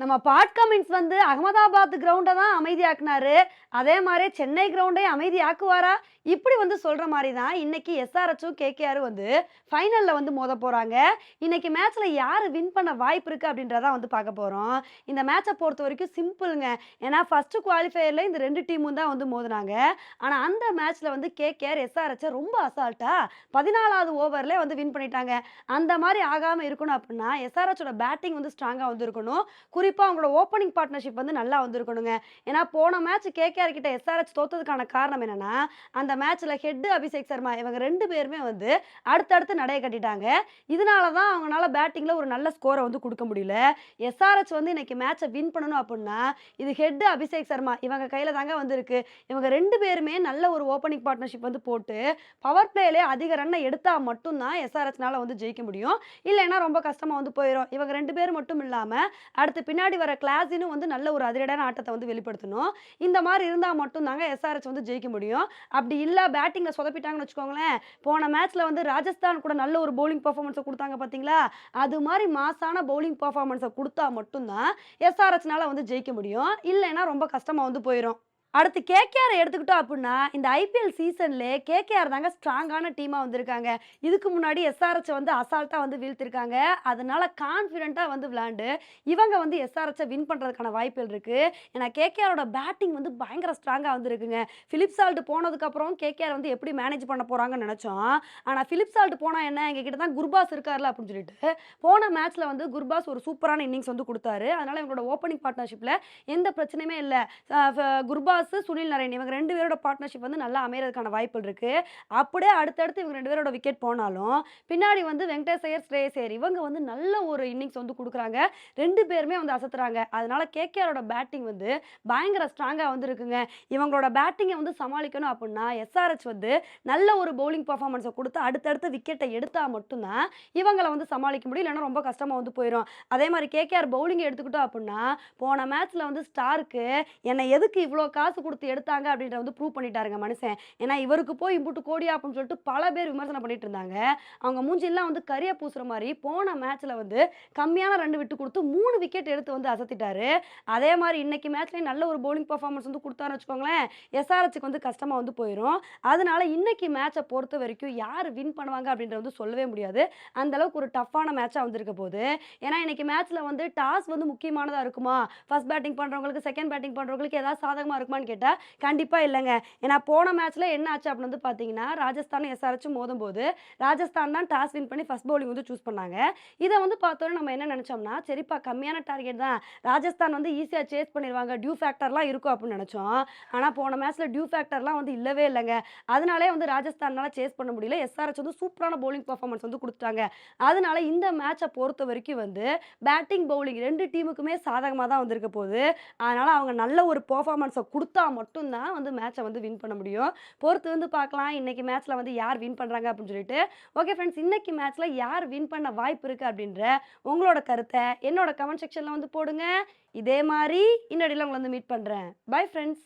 நம்ம பாட் கமின்ஸ் வந்து அகமதாபாத் கிரவுண்டை தான் அமைதியாக்குனாரு. அதே மாதிரி சென்னை கிரவுண்டை அமைதியாக்குவாரா? இப்படி வந்து சொல்கிற மாதிரி தான் இன்றைக்கி எஸ்ஆர்ஹெச்சும் கேகேஆரும் வந்து ஃபைனலில் வந்து மோத போகிறாங்க இன்றைக்கி மேட்ச்சில் யார் வின் பண்ண வாய்ப்பு இருக்குது அப்படின்றதான் வந்து பார்க்க போகிறோம் இந்த மேட்ச்சை பொறுத்த வரைக்கும் சிம்பிளுங்க ஏன்னா ஃபஸ்ட்டு குவாலிஃபையரில் இந்த ரெண்டு டீமும் தான் வந்து மோதினாங்க. ஆனால் அந்த மேட்ச்சில் வந்து கேகேஆர் எஸ்ஆர்ஹெச்சை ரொம்ப அசால்ட்டாக பதினாலாவது ஓவரில் வந்து வின் பண்ணிட்டாங்க. அந்த மாதிரி ஆகாம இருக்கணும் அப்படின்னா எஸ்ஆர்ஹெச்சோட பேட்டிங் வந்து ஸ்ட்ராங்காக வந்து இருக்கணும். குறிப்பாக அவங்களோட ஓப்பனிங் பார்ட்னர்ஷிப் வந்து நல்லா வந்திருக்கணுங்க. ஏன்னா போன மேட்ச் கேகேஆர் கிட்ட எஸ்ஆர்எச் தோத்ததுக்கான காரணம் என்னன்னா அந்த மேட்ச்ல ஹெட் அபிஷேக் சர்மா இவங்க ரெண்டு பேருமே வந்து அடுத்தடுத்து நடைய கட்டிட்டாங்க. இதனால தான் அவங்களால பேட்டிங்கில் ஒரு நல்ல ஸ்கோரை வந்து கொடுக்க முடியல. எஸ்ஆர்எச் வந்து இன்னைக்கு மேட்சை வின் பண்ணணும் அப்படின்னா இது ஹெட் அபிஷேக் சர்மா இவங்க கையில் தாங்க வந்திருக்கு. இவங்க ரெண்டு பேருமே நல்ல ஒரு ஓப்பனிங் பார்ட்னர்ஷிப் வந்து போட்டு பவர் பிளேலே அதிக ரன்னை எடுத்தா மட்டும்தான் எஸ்ஆர்எச்னால வந்து ஜெயிக்க முடியும். இல்லைன்னா ரொம்ப கஷ்டமாக வந்து போயிடும் இவங்க ரெண்டு பேர் மட்டும் இல்லாமல் அடுத்து பின்னாடி வர கிளாஸினும் வந்து நல்ல ஒரு அதிரடான ஆட்டத்தை வந்து வெளிப்படுத்தணும். இந்த மாதிரி இருந்தால் மட்டும்தாங்க எஸ்ஆர்எச் வந்து ஜெயிக்க முடியும். அப்படி இல்லை பேட்டிங்கை சொதப்பிட்டாங்கன்னு வச்சுக்கோங்களேன் போன மேட்ச்சில் வந்து ராஜஸ்தான் கூட நல்ல ஒரு பவுலிங் பர்ஃபார்மன்ஸை கொடுத்தாங்க பார்த்தீங்களா அது மாதிரி மாசான பவுலிங் பர்ஃபார்மன்ஸை கொடுத்தா மட்டும்தான் எஸ்ஆர்எச்னால வந்து ஜெயிக்க முடியும். இல்லைன்னா ரொம்ப கஷ்டமாக வந்து போயிடும் அடுத்து கேகேஆர் எடுத்துக்கிட்டோம் அப்படின்னா இந்த ஐபிஎல் சீசனில் கேகேஆர் தாங்க ஸ்ட்ராங்கான டீமாக வந்திருக்காங்க. இதுக்கு முன்னாடி எஸ்ஆர்எச் வந்து அசால்ட்டாக வந்து வீழ்த்திருக்காங்க. அதனால கான்ஃபிடென்ட்டாக வந்து விளாண்டு இவங்க வந்து எஸ்ஆர்எச்சை வின் பண்ணுறதுக்கான வாய்ப்புகள் இருக்குது ஏன்னா கேகேஆரோட பேட்டிங் வந்து பயங்கர ஸ்ட்ராங்காக வந்துருக்குங்க. ஃபிலிப் சால்ட் போனதுக்கப்புறம் கேகேஆர் வந்து எப்படி மேனேஜ் பண்ண போகிறாங்கன்னு நினச்சோம். ஆனால் ஃபிலிப் சால்ட் போனால் என்ன? எங்கள் கிட்ட தான் குர்பாஸ் இருக்கார்ல அப்படின்னு சொல்லிட்டு போன மேட்ச்சில் வந்து குர்பாஸ் ஒரு சூப்பரான இன்னிங்ஸ் வந்து கொடுத்தாரு. அதனால் இவங்களோட ஓப்பனிங் பார்ட்னர்ஷிப்பில் எந்த பிரச்சனையுமே இல்லை. குர்பாஸ் சுனில் நரேன் இவங்க ரெண்டு பேரோட பார்ட்னர்ஷிப் வந்து நல்லா அமையறதுக்கான வாய்ப்புகள் இருக்கு. அப்படியே அடுத்தடுத்து இவங்க ரெண்டு பேரோட விக்கெட் போனாலும் பின்னாடி வந்து வெங்கடேஷ் ஐயர் ஸ்ரேயஸ் ஐயர் இவங்க வந்து நல்ல ஒரு இன்னிங்ஸ் வந்து கொடுக்குறாங்க. ரெண்டு பேருமே வந்து அசத்துறாங்க. அதனால கேகேஆரோட பேட்டிங் வந்து பயங்கர ஸ்ட்ராங்காக வந்து இருக்குங்க இவங்களோட பேட்டிங்கை வந்து சமாளிக்கணும் அப்படின்னா எஸ்ஆர்எச் வந்து நல்ல ஒரு பவுலிங் பர்ஃபார்மன்ஸை கொடுத்து அடுத்தடுத்து விக்கெட்டை எடுத்தால் மட்டும்தான் இவங்களை வந்து சமாளிக்க முடியும். இல்லைன்னா ரொம்ப கஷ்டமாக வந்து போயிடும் அதே மாதிரி கேகேஆர் பவுலிங் எடுத்துக்கிட்டோம் அப்படின்னா போன மேட்ச்சில் வந்து ஸ்டாருக்கு என்னை எதுக்கு இவ்வளோ காசு கொடுத்து எடுத்தாங்க அப்படின்ற வந்து ப்ரூவ் பண்ணிட்டாருங்க மனுஷன். ஏன்னா இவருக்கு போய் இம்புட்டு கோடியா அப்படின்னு சொல்லிட்டு பல பேர் விமர்சனம் பண்ணிட்டு இருந்தாங்க. அவங்க மூஞ்சிலாம் வந்து கரிய பூசுற மாதிரி போன மேட்ச்ல வந்து கம்மியான ரெண்டு விட்டு கொடுத்து மூணு விக்கெட் எடுத்து வந்து அசத்திட்டாரு. அதே மாதிரி இன்னைக்கு மேட்ச்லயும் நல்ல ஒரு பவுலிங் பர்ஃபார்மன்ஸ் வந்து கொடுத்தாருன்னு வச்சுக்கோங்களேன். எஸ்ஆர்எச்சுக்கு வந்து கஷ்டமா வந்து போயிடும் அதனால இன்னைக்கு மேட்சை பொறுத்த வரைக்கும் யார் வின் பண்ணுவாங்க அப்படின்றது வந்து சொல்லவே முடியாது. அந்த அளவுக்கு ஒரு டஃப்பான மேட்சாக வந்திருக்க போது ஏன்னா இன்னைக்கு மேட்ச்ல வந்து டாஸ் வந்து முக்கியமானதா இருக்குமா? ஃபர்ஸ்ட் பேட்டிங் பண்றவங்களுக்கு செகண்ட் பேட்டிங் பண்றவங்களுக்கு ஏதாவது சாதகமா இருக்குமான்னு கேட்டால் கண்டிப்பா இல்லைங்க. ஏன்னா போன மேட்ச்சில் என்ன ஆச்சு அப்படின்னு வந்து பார்த்தீங்கன்னா ராஜஸ்தானும் எஸ்ஆர்எச்சும் மோதும் போது ராஜஸ்தான் தான் டாஸ் வின் பண்ணி ஃபஸ்ட் பவுலிங் வந்து சூஸ் பண்ணாங்க. இதை வந்து பார்த்தோன்னே நம்ம என்ன நினச்சோம்னா சரிப்பா கம்மியான டார்கெட் தான். ராஜஸ்தான் வந்து ஈஸியாக சேஸ் பண்ணிடுவாங்க. டியூ ஃபேக்டர்லாம் இருக்கும் அப்படின்னு நினச்சோம். ஆனால் போன மேட்ச்சில் டியூ ஃபேக்டர்லாம் வந்து இல்லவே இல்லைங்க. அதனாலே வந்து ராஜஸ்தானால் சேஸ் பண்ண முடியல. எஸ்ஆர்எச் வந்து சூப்பரான பவுலிங் பர்ஃபார்மன்ஸ் வந்து கொடுத்தாங்க அதனால இந்த மேட்சை பொறுத்த வரைக்கும் வந்து பேட்டிங் பவுலிங் ரெண்டு டீமுக்குமே சாதகமாக தான் வந்திருக்க போகுது. அதனால் அவங்க நல்ல ஒரு பர்ஃபார்மன்ஸை கொடுத்து மட்டும்தான் வந்து மேட்சை வந்து வின் பண்ண முடியும். பொறுத்து வந்து பார்க்கலாம். இன்னைக்கு மேட்ச்ல வந்து யார் வின் பண்றாங்க அப்படின்னு சொல்லிட்டு. ஓகே ஃப்ரெண்ட்ஸ் இன்னைக்கு மேட்ச்ல யார் வின் பண்ண வாய்ப்பு இருக்கு அப்படின்ற உங்களோட கருத்தை என்னோட கமெண்ட் செக்ஷன்ல வந்து போடுங்க. இதே மாதிரி இன்னடியில் உங்களை வந்து மீட் பண்றேன். Bye friends